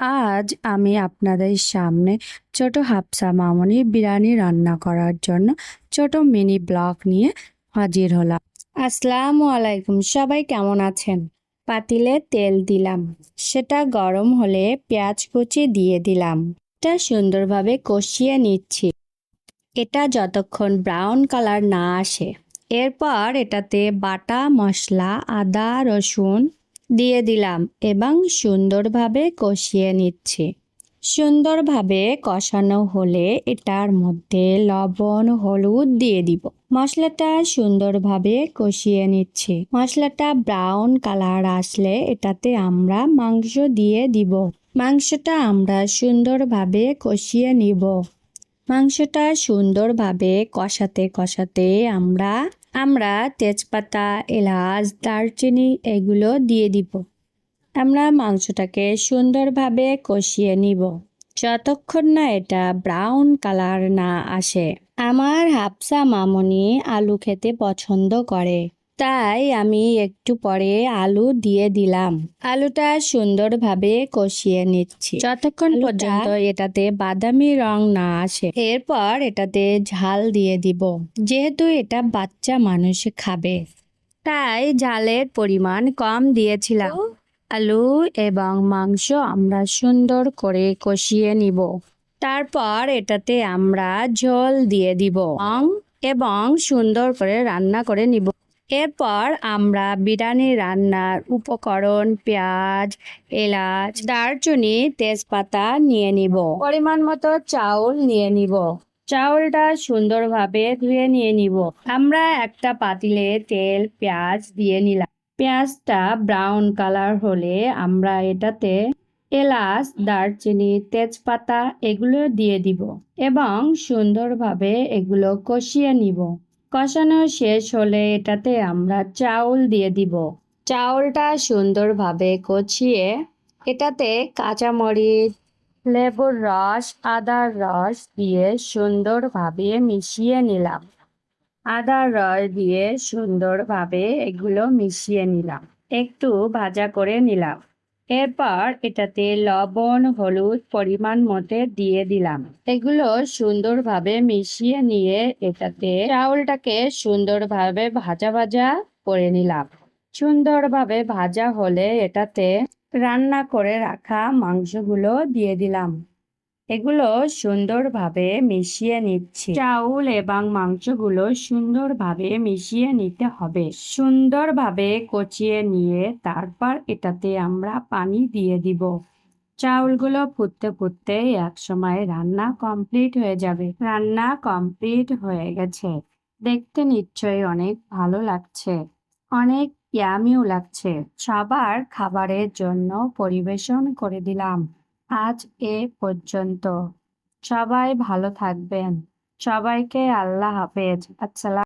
আজ আমি আপনাদের সামনে ছোট হাফসা মামনি বিরিয়ানি রান্না করার জন্য ছোট মিনি ব্লক নিয়ে হাজির হলাম। আসসালামু আলাইকুম, সবাই কেমন আছেন? পাতিলে তেল দিলাম, সেটা গরম হলে পেঁয়াজ কুচি দিয়ে দিলাম। এটা সুন্দরভাবে কষিয়ে নিচ্ছি। এটা যতক্ষণ ব্রাউন কালার না আসে। এরপর এটাতে বাটা মশলা, আদা, রসুন দিয়ে দিলাম এবং সুন্দরভাবে কষিয়ে নিচ্ছি। সুন্দরভাবে কষানো হলে এটার মধ্যে লবণ, হলুদ দিয়ে দিব। মশলাটা সুন্দরভাবে কষিয়ে নিচ্ছি। মশলাটা ব্রাউন কালার আসলে এটাতে আমরা মাংস দিয়ে দিব। মাংসটা আমরা সুন্দরভাবে কষিয়ে নিব। মাংসটা সুন্দরভাবে কষাতে কষাতে আমরা আমরা তেজপাতা, এলাচ, দারচিনি এগুলো দিয়ে দিব। আমরা মাংসটাকে সুন্দরভাবে কষিয়ে নিব। যতক্ষণ না এটা ব্রাউন কালার না আসে, আমার হাফসা মামনি আলু খেতে পছন্দ করে। তাই আমি একটু পরে আলু দিয়ে দিলাম। আলুটা সুন্দরভাবে কষিয়ে নিচ্ছি। যতক্ষণ পর্যন্ত এটাতে বাদামি রং না আসে এরপর এটাতে ঝাল দিয়ে দিব। যেহেতু এটা বাচ্চা মানুষ খাবে তাই ঝালের পরিমাণ কম দিয়েছিলাম। আলু এবং মাংস আমরা সুন্দর করে কষিয়ে নিব। তারপর এটাতে আমরা ঝোল দিয়ে দিব এবং সুন্দর করে রান্না করে নিব। এরপর আমরা বিরিয়ানি রান্নার উপকরণ, পেঁয়াজ, এলাচ, দারচিনি, তেজপাতা নিয়ে নিব। পরিমাণ মতো চাউল নিয়ে নিব। চাউলটা সুন্দরভাবে ধুয়ে নিয়ে নিব। আমরা একটা পাতিলে তেল, পেঁয়াজ দিয়ে নিলাম। পেঁয়াজটা ব্রাউন কালার হলে আমরা এটাতে এলাচ, দারচিনি, তেজপাতা এগুলো দিয়ে দিব এবং সুন্দরভাবে এগুলো কষিয়ে নিব। কষানো শেষ হলে এটাতে আমরা চাউল দিয়ে দিব। চাউলটা সুন্দরভাবে কষিয়ে এটাতে কাঁচামরিচ, লেবুর রস, আদার রস দিয়ে সুন্দরভাবে মিশিয়ে নিলাম। আদার রস দিয়ে সুন্দরভাবে এগুলো মিশিয়ে নিলাম। একটু ভাজা করে নিলাম। এরপর এটাতে লবণ, হলুদ পরিমাণ মতে দিয়ে দিলাম। এগুলো সুন্দরভাবে মিশিয়ে নিয়ে এটাতে চাউলটাকে সুন্দরভাবে ভাজা ভাজা করে নিলাম। সুন্দরভাবে ভাজা হলে এটাতে রান্না করে রাখা মাংসগুলো দিয়ে দিলাম। এগুলো সুন্দরভাবে মিশিয়ে নিচ্ছি। চাউল এবং মাংসগুলো সুন্দরভাবে মিশিয়ে নিতে হবে। সুন্দরভাবে কচিয়ে নিয়ে তারপর এটাতে আমরা পানি দিয়ে দিব। চাউলগুলো ফুটতে ফুটতে এক সময় রান্না কমপ্লিট হয়ে যাবে। রান্না কমপ্লিট হয়ে গেছে। দেখতে নিশ্চয়ই অনেক ভালো লাগছে। অনেক ইয়ামিও লাগছে। সবার খাবারের জন্য পরিবেশন করে দিলাম। আজ এ পর্যন্ত। সবাই ভালো থাকবেন। সবাইকে আল্লাহ হাফেজ। আসসালাম।